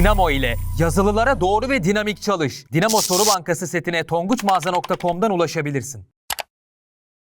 Dinamo ile yazılılara doğru ve dinamik çalış. Dinamo Soru Bankası setine tonguçmağaza.com'dan ulaşabilirsin.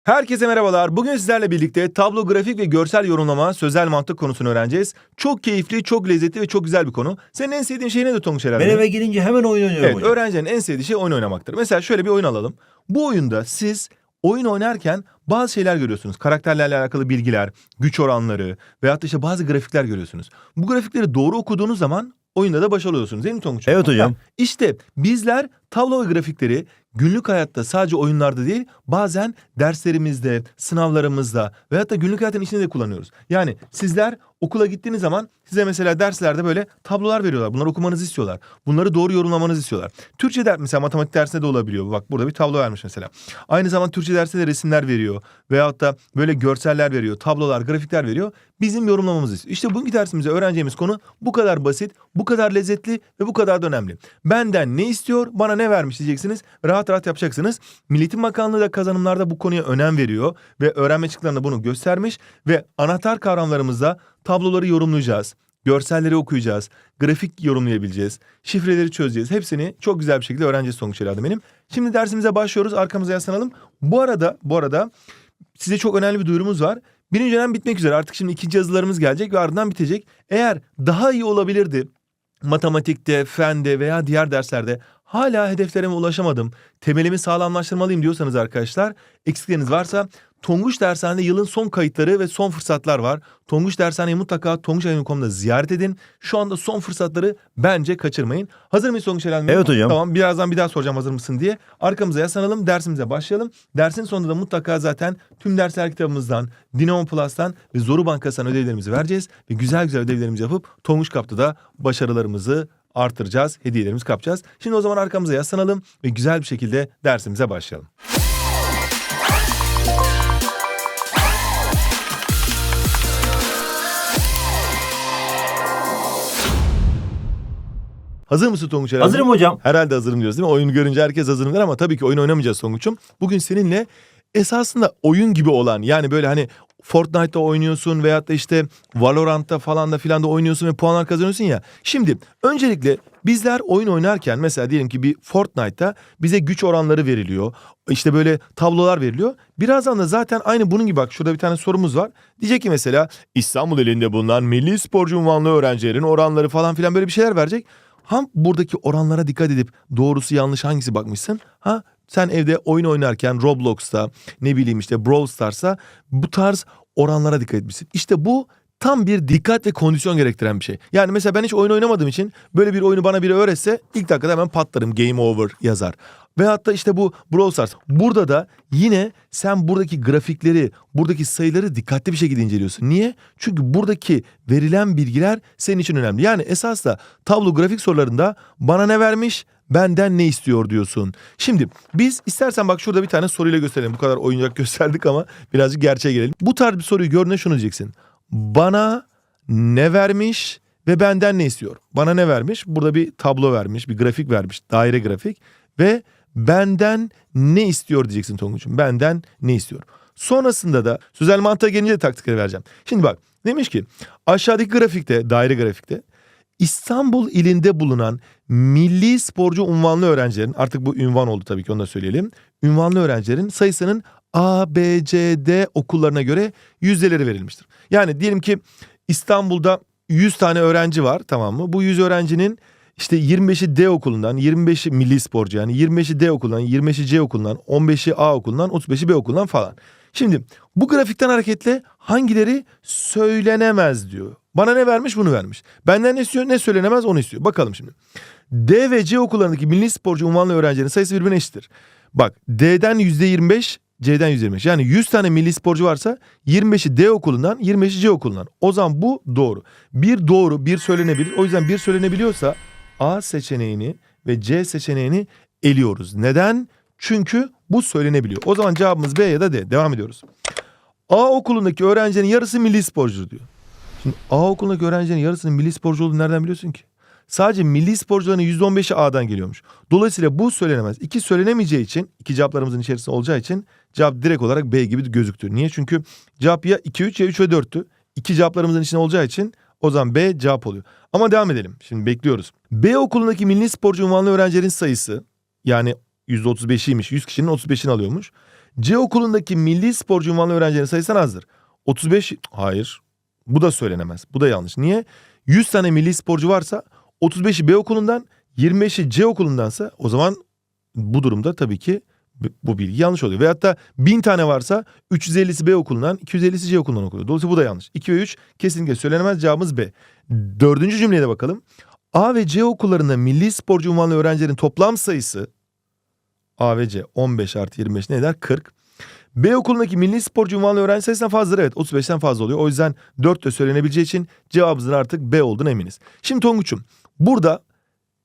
Herkese merhabalar. Bugün sizlerle birlikte tablo, grafik ve görsel yorumlama, sözel mantık konusunu öğreneceğiz. Çok keyifli, çok lezzetli ve çok güzel bir konu. Senin en sevdiğin şey nedir Tonguç herhalde? Ben eve gidince hemen oyun oynuyorum Evet, hocam. öğrencinin en sevdiği şey oyun oynamaktır. Mesela şöyle bir oyun alalım. Bu oyunda siz oyun oynarken bazı şeyler görüyorsunuz. Karakterlerle alakalı bilgiler, güç oranları veyahut da işte bazı grafikler görüyorsunuz. Bu grafikleri doğru okuduğunuz zaman oyunda da başarılı oluyorsunuz değil mi Tonguç? Evet hocam. Ha, İşte bizler tablo ve grafikleri günlük hayatta sadece oyunlarda değil bazen derslerimizde, sınavlarımızda veyahut da günlük hayatın içinde de kullanıyoruz. Yani sizler okula gittiğiniz zaman size mesela derslerde böyle tablolar veriyorlar. Bunları okumanızı istiyorlar. Bunları doğru yorumlamanızı istiyorlar. Türkçe ders mesela matematik dersinde de olabiliyor. Bak burada bir tablo vermiş mesela. Aynı zamanda Türkçe dersinde de resimler veriyor. Veyahut da böyle görseller veriyor. Tablolar, grafikler veriyor. Bizim yorumlamamızı istiyor. İşte bugünkü dersimizde öğreneceğimiz konu bu kadar basit, bu kadar lezzetli ve bu kadar da önemli. Benden ne istiyor, bana ne vermiş diyeceksiniz. Rahat rahat yapacaksınız. Milli Eğitim Bakanlığı da kazanımlarda bu konuya önem veriyor ve öğrenme çıktılarında bunu göstermiş ve anahtar kavramlarımızda tabloları yorumlayacağız. Görselleri okuyacağız, grafik yorumlayabileceğiz, şifreleri çözeceğiz. Hepsini çok güzel bir şekilde öğreneceğiz sonuç herhalde benim. Şimdi dersimize başlıyoruz. Arkamıza yaslanalım. Bu arada, bu arada size çok önemli bir duyurumuz var. Birinci dönem bitmek üzere. Artık şimdi ikinci yazılarımız gelecek ve ardından bitecek. Eğer daha iyi olabilirdi matematikte, fende veya diğer derslerde hala hedeflerime ulaşamadım, temelimi sağlamlaştırmalıyım diyorsanız arkadaşlar, eksikleriniz varsa Tonguç Dershane'de yılın son kayıtları ve son fırsatlar var. Tonguç Dershane'yi mutlaka tonguçayın.com'da ziyaret edin. Şu anda son fırsatları bence kaçırmayın. Hazır mıyız Tonguç Eren? Evet hocam. Tamam birazdan bir daha soracağım hazır mısın diye. Arkamıza yaslanalım dersimize başlayalım. Dersin sonunda da mutlaka zaten tüm dersler kitabımızdan, Dinamo Plus'tan ve Zoru Bankası'ndan ödevlerimizi vereceğiz. Ve güzel güzel ödevlerimizi yapıp Tonguç Kap'ta da başarılarımızı artıracağız, hediyelerimizi kapacağız. Şimdi o zaman arkamıza yaslanalım ve güzel bir şekilde dersimize başlayalım. Hazır mısın Tonguç Eren? Hazırım hocam. Herhalde hazırım diyoruz değil mi? Oyunu görünce herkes hazırım der ama tabii ki oyun oynamayacağız Tonguç'um. Bugün seninle esasında oyun gibi olan yani böyle hani Fortnite'da oynuyorsun veyahut da işte Valorant'ta falan da filan da oynuyorsun ve puanlar kazanıyorsun ya. Şimdi öncelikle bizler oyun oynarken mesela diyelim ki bir Fortnite'ta bize güç oranları veriliyor. İşte böyle tablolar veriliyor. Birazdan da zaten aynı bunun gibi bak şurada bir tane sorumuz var. Diyecek ki mesela İstanbul elinde bulunan milli sporcu unvanlı öğrencilerin oranları falan filan böyle bir şeyler verecek. Ha buradaki oranlara dikkat edip doğrusu yanlış hangisi bakmışsın? Ha sen evde oyun oynarken Roblox'ta ne bileyim işte Brawl Stars'ta bu tarz oranlara dikkat etmişsin. İşte bu tam bir dikkat ve kondisyon gerektiren bir şey. Yani mesela ben hiç oyun oynamadığım için böyle bir oyunu bana biri öğretse ilk dakikada hemen patlarım game over yazar. Ve hatta işte bu Brawl Stars. Burada da yine sen buradaki grafikleri, buradaki sayıları dikkatli bir şekilde inceliyorsun. Niye? Çünkü buradaki verilen bilgiler senin için önemli. Yani esas da tablo grafik sorularında bana ne vermiş, benden ne istiyor diyorsun. Şimdi biz istersen bak şurada bir tane soruyla gösterelim. Bu kadar oyuncak gösterdik ama birazcık gerçeğe gelelim. Bu tarz bir soruyu gördüğünde şunu diyeceksin. Bana ne vermiş ve benden ne istiyor? Bana ne vermiş? Burada bir tablo vermiş, bir grafik vermiş, daire grafik ve benden ne istiyor diyeceksin Tonguç'um. Benden ne istiyor? Sonrasında da sözel mantığa gelince de taktikleri vereceğim. Şimdi bak demiş ki aşağıdaki grafikte, daire grafikte İstanbul ilinde bulunan milli sporcu unvanlı öğrencilerin artık bu ünvan oldu tabii ki onu da söyleyelim. Ünvanlı öğrencilerin sayısının A, B, C, D okullarına göre yüzdeleri verilmiştir. Yani diyelim ki İstanbul'da 100 tane öğrenci var tamam mı? Bu 100 öğrencinin işte 25'i D okulundan, 25'i milli sporcu yani 25'i D okulundan, 25'i C okulundan, 15'i A okulundan, 35'i B okulundan falan. Şimdi bu grafikten hareketle hangileri söylenemez diyor. Bana ne vermiş bunu vermiş. Benden ne istiyor ne söylenemez onu istiyor. Bakalım şimdi. D ve C okullarındaki milli sporcu unvanlı öğrencilerin sayısı birbirine eşittir. Bak D'den %25 C'den %25. Yani 100 tane milli sporcu varsa 25'i D okulundan 25'i C okulundan. O zaman bu doğru. Bir doğru bir söylenebilir. O yüzden bir söylenebiliyorsa A seçeneğini ve C seçeneğini eliyoruz. Neden? Çünkü bu söylenebiliyor. O zaman cevabımız B ya da D. Devam ediyoruz. A okulundaki öğrencilerin yarısı milli sporcudur diyor. Şimdi A okulundaki öğrencilerin yarısının milli sporcu olduğunu nereden biliyorsun ki? Sadece milli sporcuların %15'i A'dan geliyormuş. Dolayısıyla bu söylenemez. İki söylenemeyeceği için, iki cevaplarımızın içerisinde olacağı için cevap direkt olarak B gibi gözüktü. Niye? Çünkü cevap ya 2, 3 ya 3 ve 4'tü. İki cevaplarımızın içinde olacağı için O zaman B cevap oluyor. Ama devam edelim. Şimdi bekliyoruz. B okulundaki milli sporcu unvanlı öğrencilerin sayısı yani %35'iymiş. 100 kişinin 35'ini alıyormuş. C okulundaki milli sporcu unvanlı öğrencilerin sayısı azdır. 35 hayır. Bu da söylenemez. Bu da yanlış. Niye? 100 tane milli sporcu varsa 35'i B okulundan 25'i C okulundansa o zaman bu durumda tabii ki bu bilgi yanlış oluyor. Veyahut da 1000 tane varsa 350'si B okulundan 250'si C okulundan okuluyor. Dolayısıyla bu da yanlış. 2 ve 3 kesinlikle söylenemez cevabımız B. Dördüncü cümleye de bakalım. A ve C okullarında milli sporcu unvanlı öğrencilerin toplam sayısı A ve C 15 artı 25 ne eder? 40. B okulundaki milli sporcu unvanlı öğrenci sayısından fazladır. Evet 35'ten fazla oluyor. O yüzden 4 de söylenebileceği için cevabımızın artık B olduğunu eminiz. Şimdi Tonguç'um burada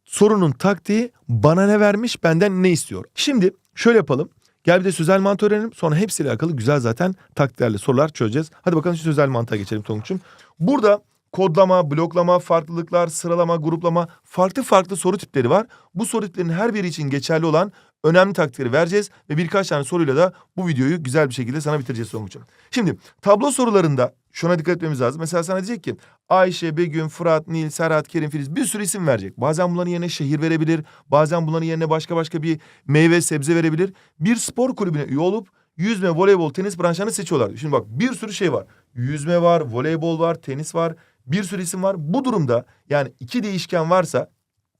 sorunun taktiği bana ne vermiş benden ne istiyor. Şimdi şöyle yapalım. Gel bir de sözel mantığı öğrenelim. Sonra hepsiyle alakalı güzel zaten taktiklerle sorular çözeceğiz. Hadi bakalım şu sözel mantığa geçelim Tonguç'um. Burada kodlama, bloklama, farklılıklar, sıralama, gruplama farklı farklı soru tipleri var. Bu soru tiplerinin her biri için geçerli olan önemli taktikleri vereceğiz ve birkaç tane soruyla da bu videoyu güzel bir şekilde sana bitireceğiz Tonguç'um. Şimdi tablo sorularında şuna dikkat etmemiz lazım. Mesela sana diyecek ki Ayşe, Begüm, Fırat, Nil, Serhat, Kerim, Filiz bir sürü isim verecek. Bazen bunların yerine şehir verebilir. Bazen bunların yerine başka başka bir meyve, sebze verebilir. Bir spor kulübüne üye olup yüzme, voleybol, tenis branşlarını seçiyorlar. Şimdi bak bir sürü şey var. Yüzme var, voleybol var, tenis var. Bir sürü isim var. Bu durumda yani iki değişken varsa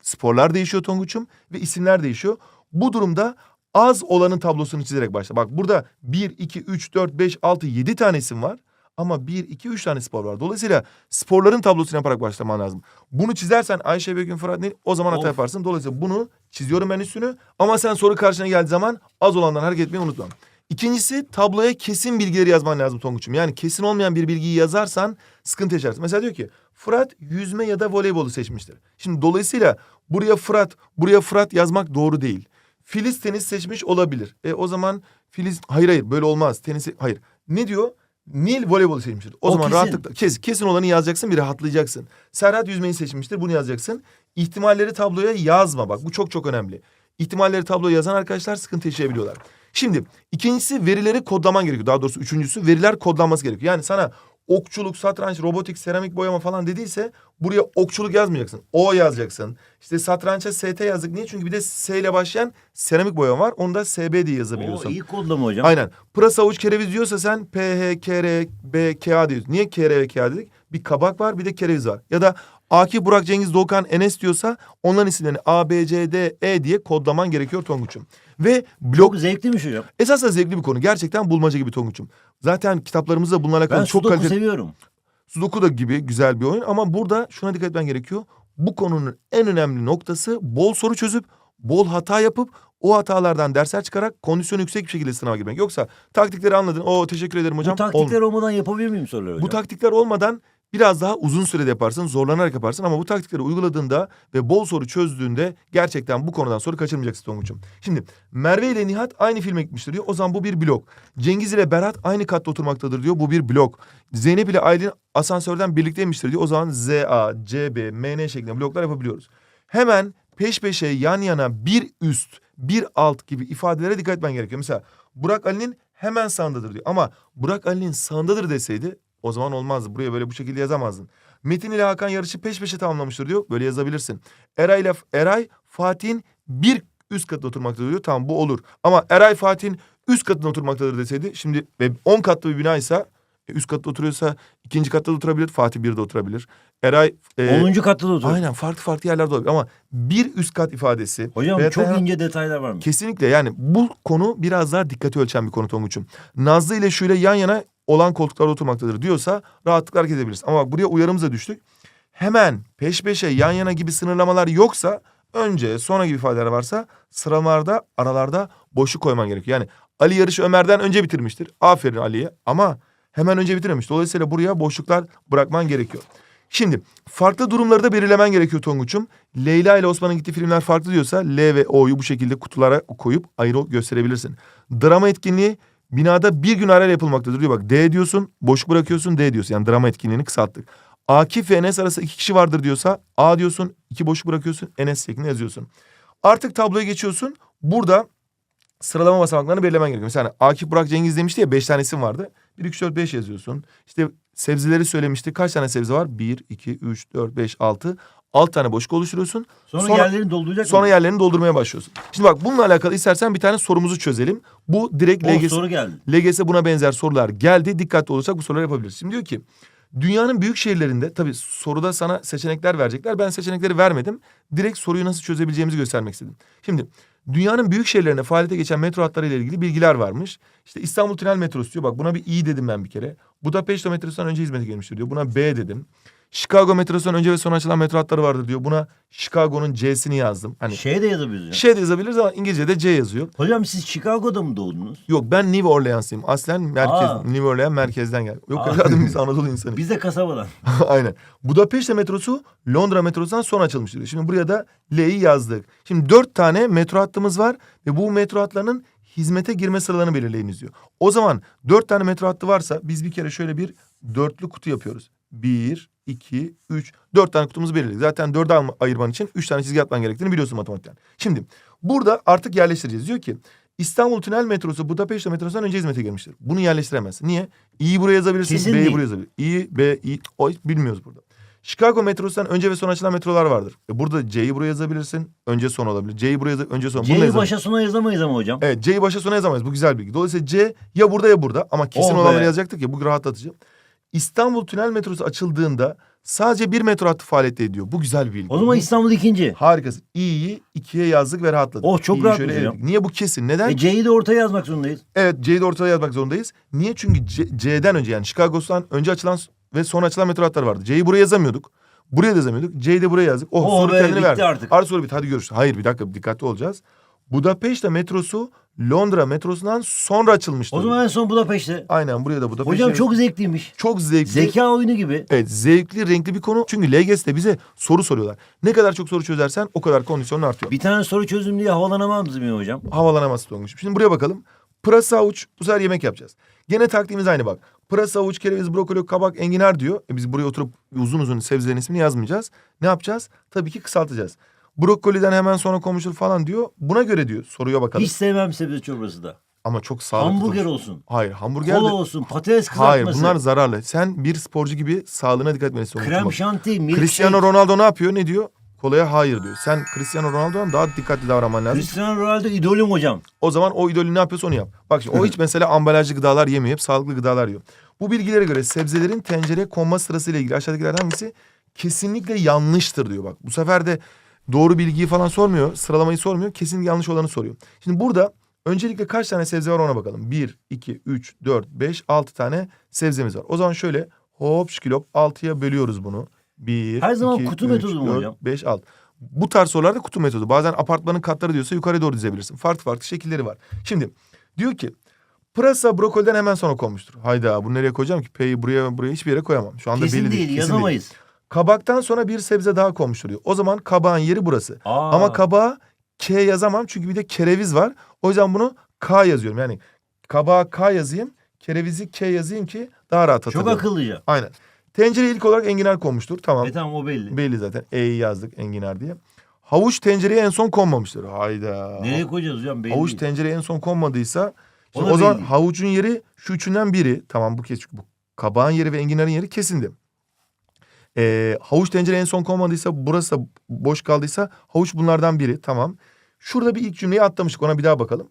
sporlar değişiyor Tonguç'um ve isimler değişiyor. Bu durumda az olanın tablosunu çizerek başla. Bak burada 1, 2, 3, 4, 5, 6, 7 tane isim var. Ama 1, 2, 3 tane spor var. Dolayısıyla sporların tablosunu yaparak başlaman lazım. Bunu çizersen Ayşe Begüm Fırat Nil o zaman hata Of. yaparsın. Dolayısıyla bunu çiziyorum ben üstünü. Ama sen soru karşına geldiği zaman az olandan hareket etmeyi unutma. İkincisi tabloya kesin bilgileri yazman lazım Tonguç'um. Yani kesin olmayan bir bilgiyi yazarsan sıkıntı yaşarsın. Mesela diyor ki Fırat yüzme ya da voleybolu seçmiştir. Şimdi dolayısıyla buraya Fırat, buraya Fırat yazmak doğru değil. Filiz tenis seçmiş olabilir. E o zaman Filiz hayır hayır böyle olmaz. Tenisi hayır. Ne diyor? Nil voleybolu seçmiştir. O, O zaman kesin. rahatlıkla kesin, kesin olanı yazacaksın bir rahatlayacaksın. Serhat yüzmeyi seçmiştir bunu yazacaksın. İhtimalleri tabloya yazma bak bu çok çok önemli. İhtimalleri tabloya yazan arkadaşlar sıkıntı yaşayabiliyorlar. Şimdi ikincisi verileri kodlaman gerekiyor. Daha doğrusu üçüncüsü veriler kodlanması gerekiyor. Yani sana okçuluk, satranç, robotik, seramik boyama falan dediyse buraya okçuluk yazmayacaksın. O yazacaksın. İşte satrança ST yazdık. Niye? Çünkü bir de S ile başlayan seramik boyama var. Onu da SB diye yazabiliyorsun. iyi kodlama hocam. Aynen. Pırasa avuç kereviz diyorsa sen P, H, K, R, B, K, A diyorsun. Niye K, R ve K, A dedik? Bir kabak var bir de kereviz var. Ya da Akif, Burak, Cengiz, Doğukan, Enes diyorsa onların isimlerini A, B, C, D, E diye kodlaman gerekiyor Tonguç'um. Ve blok Çok zevkliymiş hocam. esasında zevkli bir konu. Gerçekten bulmaca gibi Tonguç'um. Zaten kitaplarımızda bununla alakalı Ben çok sudoku kaliteli... seviyorum. Sudoku da gibi güzel bir oyun ama burada şuna dikkat etmen gerekiyor. Bu konunun en önemli noktası bol soru çözüp bol hata yapıp o hatalardan dersler çıkarak kondisyonu yüksek bir şekilde sınava girmek. Yoksa taktikleri anladın. O teşekkür ederim hocam. Bu taktikler Olmuyor. olmadan yapabilir miyim soruları hocam? Bu taktikler olmadan biraz daha uzun sürede yaparsın, zorlanarak yaparsın ama bu taktikleri uyguladığında ve bol soru çözdüğünde gerçekten bu konudan soru kaçırmayacaksın Tonguç'um. Şimdi Merve ile Nihat aynı filme gitmiştir diyor. O zaman bu bir blok. Cengiz ile Berat aynı katta oturmaktadır diyor. Bu bir blok. Zeynep ile Aylin asansörden birlikteymiştir diyor. O zaman ZA, CB, MN şeklinde bloklar yapabiliyoruz. Hemen peş peşe yan yana bir üst, bir alt gibi ifadelere dikkat etmen gerekiyor. Mesela Burak Ali'nin hemen sağındadır diyor. Ama Burak Ali'nin sağındadır deseydi o zaman olmazdı. Buraya böyle bu şekilde yazamazdın. Metin ile Hakan yarışı peş peşe tamamlamıştır diyor. Böyle yazabilirsin. Eray ile Eray Fatih'in bir üst katında oturmaktadır diyor. Tamam bu olur. Ama Eray Fatih'in üst katında oturmaktadır deseydi şimdi ve 10 katlı bir binaysa e, üst katta oturuyorsa ikinci katta da oturabilir. Fatih bir de oturabilir. Eray e, 10. katta da oturuyor. aynen farklı farklı yerlerde olabilir ama bir üst kat ifadesi. Hocam da çok hemen- ince detaylar var mı? Kesinlikle yani bu konu biraz daha dikkati ölçen bir konu Tonguç'um. Nazlı ile şöyle yan yana olan koltuklarda oturmaktadır diyorsa rahatlıkla hareket edebiliriz. Ama bak buraya uyarımıza düştük. Hemen peş peşe yan yana gibi sınırlamalar yoksa önce sonra gibi ifadeler varsa sıralamalarda aralarda boşluk koyman gerekiyor. Yani Ali yarışı Ömer'den önce bitirmiştir. Aferin Ali'ye ama hemen önce bitirmemiş. Dolayısıyla buraya boşluklar bırakman gerekiyor. Şimdi farklı durumları da belirlemen gerekiyor Tonguç'um. Leyla ile Osman'ın gittiği filmler farklı diyorsa L ve O'yu bu şekilde kutulara koyup ayrı gösterebilirsin. Drama etkinliği binada bir gün arayla yapılmaktadır diyor. Bak D diyorsun, boşluk bırakıyorsun, D diyorsun. Yani drama etkinliğini kısalttık. Akif ve Enes arasında iki kişi vardır diyorsa A diyorsun, iki boşluk bırakıyorsun, Enes şeklinde yazıyorsun. Artık tabloya geçiyorsun. Burada sıralama basamaklarını belirlemen gerekiyor. Mesela Akif Burak Cengiz demişti ya beş tane vardı. 1, 2, 3, 4, 5 yazıyorsun. İşte sebzeleri söylemiştik. Kaç tane sebze var? 1, 2, 3, 4, 5, 6. 6 tane boşluk oluşturuyorsun. Sonra, yerlerini dolduracak Sonra mı? yerlerini doldurmaya başlıyorsun. Şimdi bak bununla alakalı istersen bir tane sorumuzu çözelim. Bu direkt Oh, LGS, soru geldi. LGS buna benzer sorular geldi. Dikkatli olursak bu soruları yapabiliriz. Şimdi diyor ki dünyanın büyük şehirlerinde tabii soruda sana seçenekler verecekler. Ben seçenekleri vermedim. Direkt soruyu nasıl çözebileceğimizi göstermek istedim. Şimdi dünyanın büyük şehirlerinde faaliyete geçen metro hatları ile ilgili bilgiler varmış. İşte İstanbul Tünel metrosu diyor. Bak buna bir İ dedim ben bir kere. Budapeşte metrosundan önce hizmete girmiştir diyor. Buna B dedim. Chicago metrosundan önce ve sonra açılan metro hatları vardır diyor. Buna Chicago'nun C'sini yazdım. Hani Şey de yazabiliriz. şey de yazabiliriz ama İngilizce'de C yazıyor. Hocam siz Chicago'da mı doğdunuz? Yok ben New Orleans'lıyım. Aslen merkez, Aa. New Orleans merkezden geldim. Yok Aa. evladım biz Anadolu insanıyız. Biz de kasabadan. Aynen. Budapeşte metrosu Londra metrosundan sonra açılmıştır. Şimdi buraya da L'yi yazdık. Şimdi dört tane metro hattımız var ve bu metro hatlarının hizmete girme sıralarını belirleyiniz diyor. O zaman dört tane metro hattı varsa biz bir kere şöyle bir dörtlü kutu yapıyoruz. Bir, iki, üç, dört tane kutumuzu belirledik. Zaten dörde ayırman için üç tane çizgi atman gerektiğini biliyorsun matematikten. Şimdi burada artık yerleştireceğiz. Diyor ki İstanbul Tünel metrosu Budapeşte metrosundan önce hizmete girmiştir. Bunu yerleştiremezsin. Niye? İ'yi buraya yazabilirsin, Kesin B'yi buraya yazabilirsin. İ, B, İ, o bilmiyoruz burada. Chicago metrosundan önce ve sonra açılan metrolar vardır. E burada C'yi buraya yazabilirsin. Önce son olabilir. C'yi buraya yaz- önce son. C'yi başa sona yazamayız ama hocam. Evet C'yi başa sona yazamayız. Bu güzel bilgi. Dolayısıyla C ya burada ya burada ama kesin Oh olanları yazacaktık ya. Bu rahatlatıcı. İstanbul Tünel metrosu açıldığında sadece bir metro hattı faaliyette ediyor. Bu güzel bir bilgi. O zaman Bu- İstanbul ikinci. Harikasın. İ'yi ikiye yazdık ve rahatladık. Oh, çok İ'yi rahat şöyle hocam. Niye bu kesin? Neden? E C'yi de ortaya yazmak zorundayız. Evet C'yi de ortaya yazmak zorundayız. Niye? Çünkü C- C'den önce yani Chicago'dan önce açılan ve sonra açılan metro hatları vardı. C'yi buraya yazamıyorduk. Buraya da yazamıyorduk. C'yi de buraya yazdık. Oh, Oh soru be, kendini bitti verdi. artık. Artık soru bitti. Hadi görüşürüz. Hayır bir dakika dikkatli olacağız. Budapeşte metrosu Londra metrosundan sonra açılmıştır. O zaman en son Budapeşte. Aynen buraya da Budapeşte. Hocam çok zevkliymiş. çok zevkli. Zeka oyunu gibi. Evet zevkli renkli bir konu. Çünkü LGS'de bize soru soruyorlar. Ne kadar çok soru çözersen o kadar kondisyonun artıyor. Bir tane soru çözdüm diye havalanamaz mı hocam? havalanamaz Tonguç. Şimdi buraya bakalım. Pırasa avuç bu sefer yemek yapacağız. Gene taktiğimiz aynı bak. Pırasa avuç, kereviz, brokoli, kabak, enginar diyor. E biz buraya oturup uzun uzun sebzelerin ismini yazmayacağız. Ne yapacağız? Tabii ki kısaltacağız. Brokoliden hemen sonra konmuştur falan diyor. Buna göre diyor. Soruya bakalım. Hiç sevmem sebze çorbası da. Ama çok sağlıklı. Hamburger olsun. Hayır hamburger Kola de... olsun. Patates kızartması. Hayır bunlar zararlı. Sen bir sporcu gibi sağlığına dikkat etmelisin. Krem şanti, milkshake. Cristiano Ronaldo ne yapıyor? Ne diyor? Kolaya hayır diyor. Sen Cristiano Ronaldo'dan daha dikkatli davranman lazım. Cristiano Ronaldo idolüm hocam. O zaman o idolü ne yapıyorsa onu yap. Bak şimdi o hiç mesela ambalajlı gıdalar yemiyor. Hep sağlıklı gıdalar yiyor. Bu bilgilere göre sebzelerin tencereye konma sırası ile ilgili aşağıdakilerden hangisi kesinlikle yanlıştır diyor bak. Bu sefer de doğru bilgiyi falan sormuyor. Sıralamayı sormuyor. Kesinlikle yanlış olanı soruyor. Şimdi burada öncelikle kaç tane sebze var ona bakalım. 1, 2, 3, 4, 5, 6 tane sebzemiz var. O zaman şöyle hop şkilop 6'ya bölüyoruz bunu. 1, Her zaman 2, kutu 3, metodu mu 4, hocam? 5, 6. Bu tarz sorularda kutu metodu. Bazen apartmanın katları diyorsa yukarı doğru dizebilirsin. Farklı farklı şekilleri var. Şimdi diyor ki pırasa brokoliden hemen sonra konmuştur. Hayda bunu nereye koyacağım ki? P'yi buraya buraya hiçbir yere koyamam. Şu anda Kesin belli değil, değil. kesin yazamayız. Kabaktan sonra bir sebze daha konmuştur diyor. O zaman kabağın yeri burası. Aa, Ama kabağa K yazamam çünkü bir de kereviz var. O yüzden bunu K yazıyorum. Yani kabağa K yazayım, kerevizi K yazayım ki daha rahat Çok hatırlayalım. akıllıca. Aynen. Tencereye ilk olarak enginar konmuştur. Tamam. E tamam o belli. Belli zaten. E'yi yazdık enginar diye. Havuç tencereye en son konmamıştır. Hayda. Nereye koyacağız hocam belli Havuç tencereye en son konmadıysa O zaman belli. havucun yeri şu üçünden biri. Tamam bu çünkü bu kabağın yeri ve enginarın yeri kesindi. Ee, havuç tencereye en son konmadıysa burası da boş kaldıysa havuç bunlardan biri. Tamam. Şurada bir ilk cümleyi atlamıştık ona bir daha bakalım.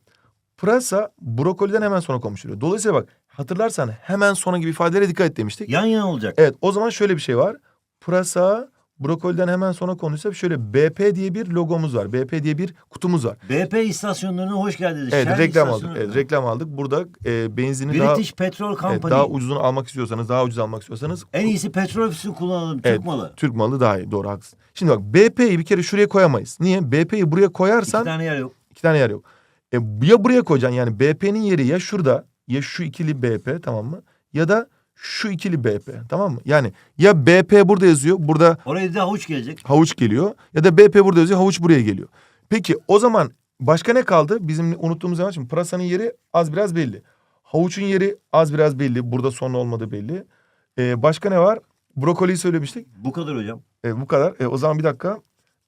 Pırasa brokoliden hemen sonra konmuştur. Dolayısıyla bak hatırlarsan hemen sonra gibi ifadelere dikkat et demiştik. Yan yana olacak. Evet o zaman şöyle bir şey var. Pırasa brokoliden hemen sonra konuysa şöyle BP diye bir logomuz var. BP diye bir kutumuz var. BP istasyonlarına hoş geldiniz. Evet Shell reklam aldık. Evet, reklam aldık. Burada e, benzini daha British Petrol evet, Company. daha ucuzunu almak istiyorsanız, daha ucuz almak istiyorsanız en iyisi petrol ofisi kullanalım. Türk Evet, malı. Türk malı daha iyi. Doğru haklısın. Şimdi bak BP'yi bir kere şuraya koyamayız. Niye? BP'yi buraya koyarsan İki tane yer yok. iki tane yer yok. E, ya buraya koyacaksın yani BP'nin yeri ya şurada ya şu ikili BP tamam mı? Ya da şu ikili BP tamam mı? Yani ya BP burada yazıyor. Burada Oraya da havuç gelecek. havuç geliyor. Ya da BP burada yazıyor havuç buraya geliyor. Peki o zaman başka ne kaldı? Bizim unuttuğumuz zaman şimdi pırasanın yeri az biraz belli. Havuçun yeri az biraz belli. Burada son olmadığı belli. Ee, başka ne var? Brokoliyi söylemiştik. Bu kadar hocam. E, bu kadar. E, o zaman bir dakika.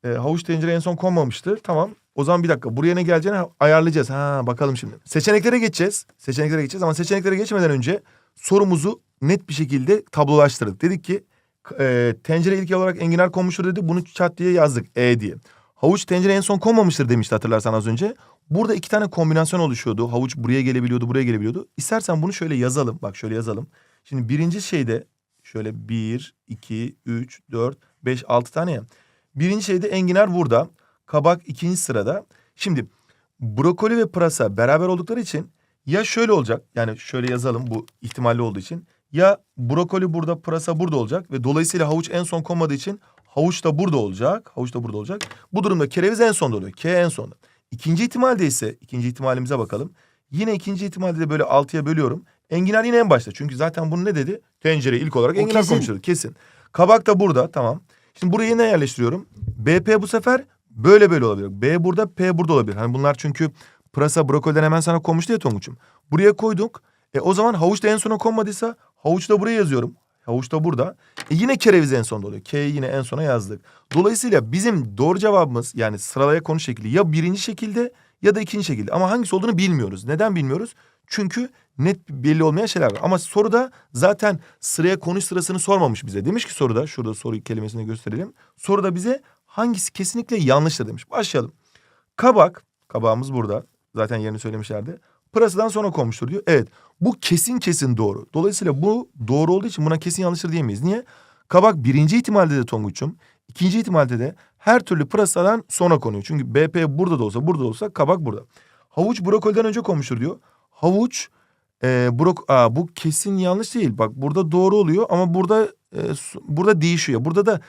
E, havuç tencere en son konmamıştı. Tamam. O zaman bir dakika. Buraya ne geleceğini ayarlayacağız. Ha bakalım şimdi. Seçeneklere geçeceğiz. Seçeneklere geçeceğiz ama seçeneklere geçmeden önce sorumuzu net bir şekilde tablolaştırdık. Dedik ki e, tencere ilk olarak enginar konmuştur dedi. Bunu çat diye yazdık E diye. Havuç tencere en son konmamıştır demişti hatırlarsan az önce. Burada iki tane kombinasyon oluşuyordu. Havuç buraya gelebiliyordu, buraya gelebiliyordu. İstersen bunu şöyle yazalım. Bak şöyle yazalım. Şimdi birinci şeyde şöyle bir, iki, üç, dört, beş, altı tane ya. Birinci şeyde enginar burada. Kabak ikinci sırada. Şimdi brokoli ve pırasa beraber oldukları için ya şöyle olacak. Yani şöyle yazalım bu ihtimalli olduğu için. Ya brokoli burada, pırasa burada olacak ve dolayısıyla havuç en son konmadığı için havuç da burada olacak. Havuç da burada olacak. Bu durumda kereviz en sonda oluyor. K en sonda. İkinci ihtimalde ise ikinci ihtimalimize bakalım. Yine ikinci ihtimalde de böyle altıya bölüyorum. Enginar yine en başta. Çünkü zaten bunu ne dedi? Tencere ilk olarak O enginar kesin. konmuştur. Kesin. Kabak da burada tamam. Şimdi buraya ne yerleştiriyorum? BP bu sefer böyle böyle olabilir. B burada, P burada olabilir. Hani bunlar çünkü pırasa, brokoliden hemen sana konmuştu ya Tonguç'um. Buraya koyduk. E o zaman havuç da en sona konmadıysa havuç da buraya yazıyorum. Havuç da burada. E yine kereviz en sonda oluyor. K'yi yine en sona yazdık. Dolayısıyla bizim doğru cevabımız yani sıralaya konu şekli ya birinci şekilde ya da ikinci şekilde. Ama hangisi olduğunu bilmiyoruz. Neden bilmiyoruz? Çünkü net belli olmayan şeyler var. Ama soruda zaten sıraya konuş sırasını sormamış bize. Demiş ki soruda, şurada soru kelimesini gösterelim. Soruda bize hangisi kesinlikle yanlıştır demiş. Başlayalım. Kabak, kabağımız burada. Zaten yerini söylemişlerdi. Pırasadan sonra konmuştur diyor. Evet bu kesin kesin doğru. Dolayısıyla bu doğru olduğu için buna kesin yanlıştır diyemeyiz. Niye? Kabak birinci ihtimalde de Tonguç'um. ikinci ihtimalde de her türlü pırasadan sonra konuyor. Çünkü BP burada da olsa burada da olsa kabak burada. Havuç brokoliden önce konmuştur diyor. Havuç e, brok Aa, bu kesin yanlış değil. Bak burada doğru oluyor ama burada e, burada değişiyor. Burada da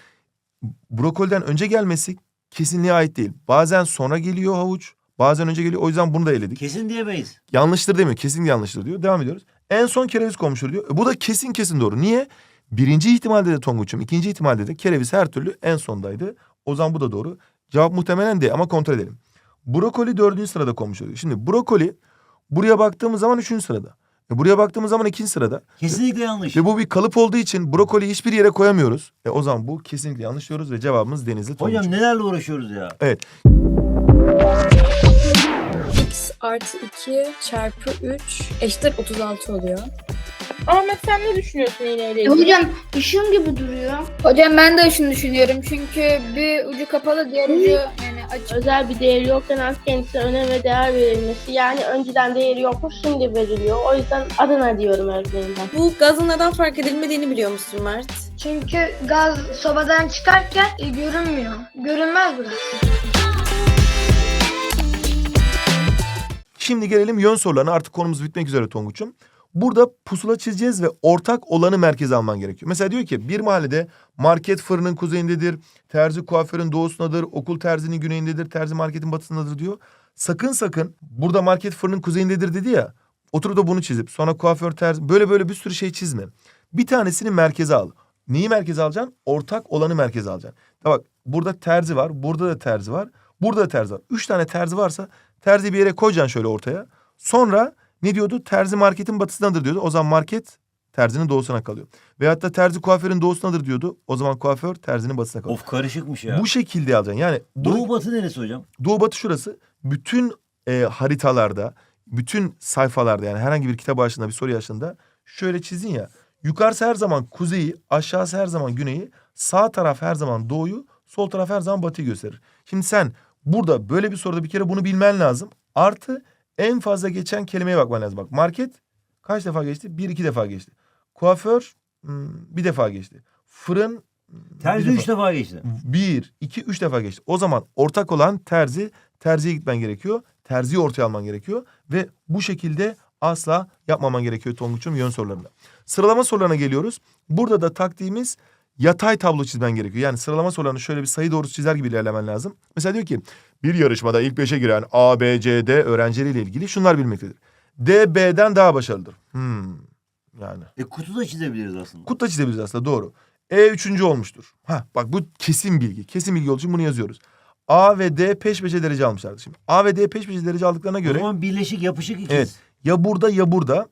brokoliden önce gelmesi kesinliğe ait değil. Bazen sonra geliyor havuç. Bazen önce geliyor. O yüzden bunu da eledik. Kesin diyemeyiz. Yanlıştır demiyor. Kesin yanlıştır diyor. Devam ediyoruz. En son kereviz konmuştur diyor. E, bu da kesin kesin doğru. Niye? Birinci ihtimalde de Tonguç'um. ikinci ihtimalde de kereviz her türlü en sondaydı. O zaman bu da doğru. Cevap muhtemelen D ama kontrol edelim. Brokoli dördüncü sırada konmuş oluyor. Şimdi brokoli buraya baktığımız zaman üçüncü sırada. E, buraya baktığımız zaman ikinci sırada. Kesinlikle yanlış. Ve bu bir kalıp olduğu için brokoli hiçbir yere koyamıyoruz. E, o zaman bu kesinlikle yanlış diyoruz ve cevabımız Denizli Tonguç. Hocam nelerle uğraşıyoruz ya? Evet. X artı 2 çarpı 3 eşittir 36 oluyor. Ahmet sen ne düşünüyorsun iğneyle E, ilgili? hocam ışın gibi duruyor. Hocam ben de şunu düşünüyorum çünkü bir ucu kapalı diğer ucu yani açık. Özel bir değeri yokken az kendisine önem ve değer verilmesi. Yani önceden değeri yokmuş şimdi veriliyor. O yüzden adına diyorum öğretmenim ben. Bu gazın neden fark edilmediğini biliyor musun Mert? Çünkü gaz sobadan çıkarken e, görünmüyor. Görünmez burası. Şimdi gelelim yön sorularına. Artık konumuz bitmek üzere Tonguç'um. Burada pusula çizeceğiz ve ortak olanı merkeze alman gerekiyor. Mesela diyor ki bir mahallede market fırının kuzeyindedir, terzi kuaförün doğusundadır, okul terzinin güneyindedir, terzi marketin batısındadır diyor. Sakın sakın burada market fırının kuzeyindedir dedi ya. Oturup da bunu çizip sonra kuaför terzi böyle böyle bir sürü şey çizme. Bir tanesini merkeze al. Neyi merkeze alacaksın? Ortak olanı merkeze alacaksın. Ya bak burada terzi var, burada da terzi var, burada da terzi var. Üç tane terzi varsa terzi bir yere koyacaksın şöyle ortaya. Sonra ne diyordu? Terzi marketin batısındadır diyordu. O zaman market terzinin doğusuna kalıyor. Veyahut da terzi kuaförün doğusundadır diyordu. O zaman kuaför terzinin batısına kalıyor. Of karışıkmış ya. Bu şekilde alacaksın. Yani Doğu batı neresi hocam? Doğu batı şurası. Bütün e, haritalarda, bütün sayfalarda yani herhangi bir kitap başında bir soru yaşında şöyle çizin ya. Yukarısı her zaman kuzeyi, aşağısı her zaman güneyi, sağ taraf her zaman doğuyu, sol taraf her zaman batıyı gösterir. Şimdi sen burada böyle bir soruda bir kere bunu bilmen lazım. Artı en fazla geçen kelimeye bakman lazım. Bak market kaç defa geçti? Bir iki defa geçti. Kuaför hmm, bir defa geçti. Fırın hmm, Terzi üç defa geçti. Bir, iki, üç defa geçti. O zaman ortak olan terzi, terziye gitmen gerekiyor. Terziyi ortaya alman gerekiyor. Ve bu şekilde asla yapmaman gerekiyor Tonguç'um yön sorularında. Sıralama sorularına geliyoruz. Burada da taktiğimiz yatay tablo çizmen gerekiyor. Yani sıralama sorularını şöyle bir sayı doğrusu çizer gibi ilerlemen lazım. Mesela diyor ki bir yarışmada ilk beşe giren A, B, C, D öğrencileriyle ilgili şunlar bilmektedir. D, B'den daha başarılıdır. Hmm, yani. E kutu da çizebiliriz aslında. Kut da çizebiliriz aslında doğru. E üçüncü olmuştur. Ha bak bu kesin bilgi. Kesin bilgi olduğu için bunu yazıyoruz. A ve D peş peşe derece almışlardı şimdi. A ve D peş peşe derece aldıklarına O göre zaman birleşik yapışık ikiz. Evet. ya burada ya burada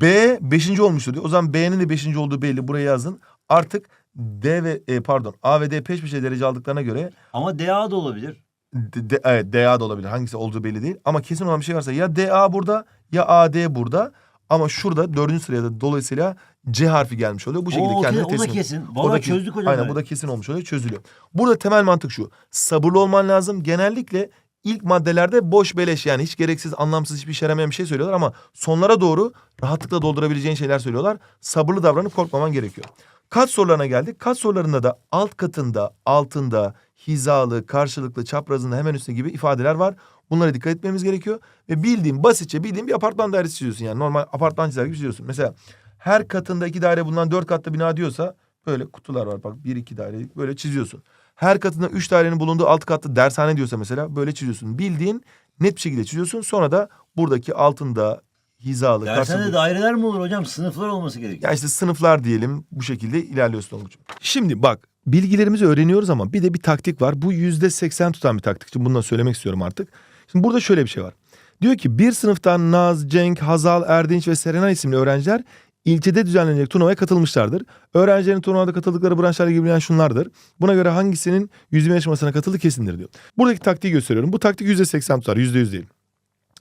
B beşinci olmuştur diyor. O zaman B'nin de beşinci olduğu belli. Buraya yazın. Artık D ve e, pardon A ve D peş peşe derece aldıklarına göre Ama DA da olabilir. D, D- evet DA da olabilir. Hangisi olduğu belli değil. Ama kesin olan bir şey varsa ya DA burada ya AD burada. Ama şurada dördüncü sıraya da dolayısıyla C harfi gelmiş oluyor. Bu şekilde Oo, kendine o da teslim. kesin. O Vallahi da kesin. çözdük hocam. Aynen evet. bu da kesin olmuş oluyor çözülüyor. Burada temel mantık şu. Sabırlı olman lazım. Genellikle ilk maddelerde boş beleş yani hiç gereksiz anlamsız hiçbir işe yaramayan bir şey söylüyorlar ama sonlara doğru rahatlıkla doldurabileceğin şeyler söylüyorlar. Sabırlı davranıp korkmaman gerekiyor. Kat sorularına geldik. Kat sorularında da alt katında, altında, hizalı, karşılıklı, çaprazında hemen üstünde gibi ifadeler var. Bunlara dikkat etmemiz gerekiyor. Ve bildiğin basitçe bildiğin bir apartman dairesi çiziyorsun yani. Normal apartman çizer gibi çiziyorsun. Mesela her katında iki daire bulunan dört katlı bina diyorsa böyle kutular var bak bir iki daire böyle çiziyorsun. Her katında üç dairenin bulunduğu alt katlı dershane diyorsa mesela böyle çiziyorsun. Bildiğin net bir şekilde çiziyorsun. Sonra da buradaki altında hizalı, Dershanede karşılıklı. daireler mi olur hocam? Sınıflar olması gerekiyor. Ya işte sınıflar diyelim bu şekilde ilerliyorsun Tonguç'um. Şimdi bak bilgilerimizi öğreniyoruz ama bir de bir taktik var. Bu yüzde seksen tutan bir taktik. Şimdi bundan söylemek istiyorum artık. Şimdi burada şöyle bir şey var. Diyor ki bir sınıftan Naz, Cenk, Hazal, Erdinç ve Serena isimli öğrenciler ilçede düzenlenecek turnuvaya katılmışlardır. Öğrencilerin turnuvada katıldıkları branşlarla ilgili bilen şunlardır. Buna göre hangisinin yüzme yarışmasına katıldığı kesindir diyor. Buradaki taktiği gösteriyorum. Bu taktik yüzde seksen tutar, yüzde yüz değil.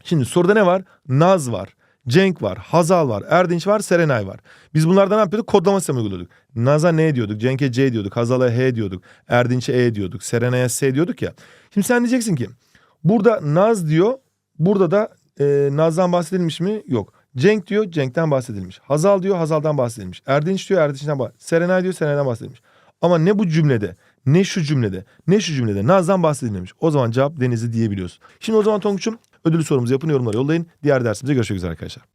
Şimdi soruda ne var? Naz var. Cenk var, Hazal var, Erdinç var, Serenay var. Biz bunlardan ne yapıyorduk? Kodlama sistemi uyguluyorduk. Naz'a ne diyorduk? Cenk'e C diyorduk, Hazal'a H diyorduk, Erdinç'e E diyorduk, Serenay'a S diyorduk ya. Şimdi sen diyeceksin ki burada Naz diyor, burada da e, Naz'dan bahsedilmiş mi? Yok. Cenk diyor, Cenk'ten bahsedilmiş. Hazal diyor, Hazal'dan bahsedilmiş. Erdinç diyor, Erdinç'ten bahsedilmiş. Serenay diyor, Serenay'dan bahsedilmiş. Ama ne bu cümlede, ne şu cümlede, ne şu cümlede Naz'dan bahsedilmemiş. O zaman cevap Denizli diyebiliyorsun. Şimdi o zaman Tonguç'um ödülü sorumuzu yapın, yorumlara yollayın. Diğer dersimize görüşmek üzere arkadaşlar.